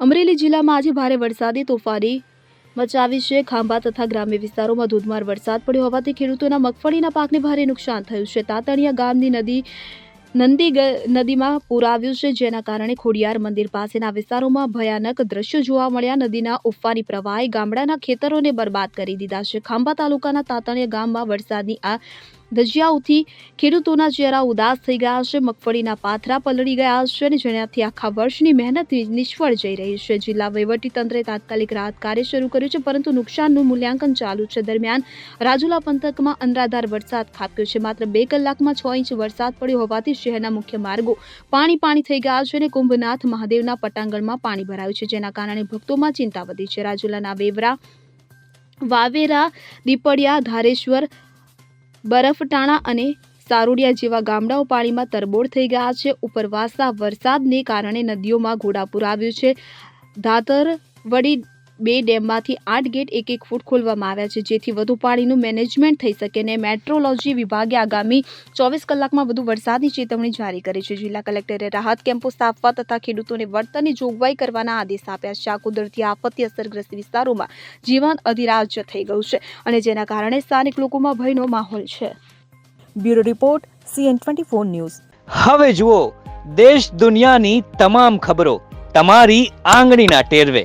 અમરેલી જિલ્લામાં આજે ભારે વરસાદી તોફાની મચાવી છે. ખાંભા તથા ગ્રામ્ય વિસ્તારોમાં ધોધમાર વરસાદ પડ્યો હોવાથી ખેડૂતોના મગફળીના પાકને ભારે નુકસાન થયું છે. તાતણિયા ગામની નદી, નંદી નદીમાં પૂર આવ્યું છે, જેના કારણે ખોડિયાર મંદિર પાસેના વિસ્તારોમાં ભયાનક દ્રશ્યો જોવા મળ્યા. નદીના ઉફાની પ્રવાહે ગામડાના ખેતરોને બરબાદ કરી દીધા છે. ખાંભા તાલુકાના તાતણિયા ગામમાં વરસાદની આ ધજિયાઓથી ખેડૂતોના ચહેરા ઉદાસ થઈ ગયા છે, મગફળીના પાથરા પલળી ગયા છે અને જેનાથી આખા વર્ષની મહેનત નિષ્ફળ જઈ રહી છે. જિલ્લા વહીવટીતંત્રે તાત્કાલિક રાહત કાર્ય શરૂ કર્યું છે, પરંતુ નુકસાનનું મૂલ્યાંકન ચાલુ છે. દરમિયાન રાજુલા પંથકમાં અનરાધાર વરસાદ ખાબક્યો છે. માત્ર બે કલાકમાં છ ઇંચ વરસાદ પડ્યો હોવાથી શહેરના મુખ્ય માર્ગો પાણી પાણી થઈ ગયા છે અને કુંભનાથ મહાદેવના પટાંગણમાં પાણી ભરાયું છે, જેના કારણે ભક્તોમાં ચિંતા વધી છે. રાજુલાના વેવરા, વાવેરા, દીપડિયા, ધારેશ્વર બરફટાણા અને સારોડિયા જેવા ગામડાઓ પાણીમાં તરબોળ થઈ ગયા છે. ઉપરવાસના વરસાદને કારણે નદીઓમાં ઘોડાપુર આવ્યું છે. ધાતર વડી બે ડેમમાંથી આઠ ગેટ એક એક ફૂટ ખોલવામાં આવ્યા છે જેથી વધુ પાણીનું મેનેજમેન્ટ થઈ શકે અને મેટ્રોલોજી વિભાગે આગામી ચોવીસ કલાકમાં વધુ વરસાદની ચેતવણી જારી કરી છે. જિલ્લા કલેક્ટરે રાહત કેમ્પો સ્થાપવા તથા ખેડૂતોને વળતરની જોગવાઈ કરવાના આદેશ આપ્યા છે. આ કુદરતી આપત્તિ અસરગ્રસ્ત વિસ્તારોમાં જીવન અધિરાજ્ય થઈ ગયું છે અને જેના કારણે સ્થાનિક લોકોમાં ભયનો માહોલ છે. Bureau report CN twenty four news. હવે જુઓ દેશ દુનિયાની તમામ ખબરો તમારી આંગળીના ટેરવે.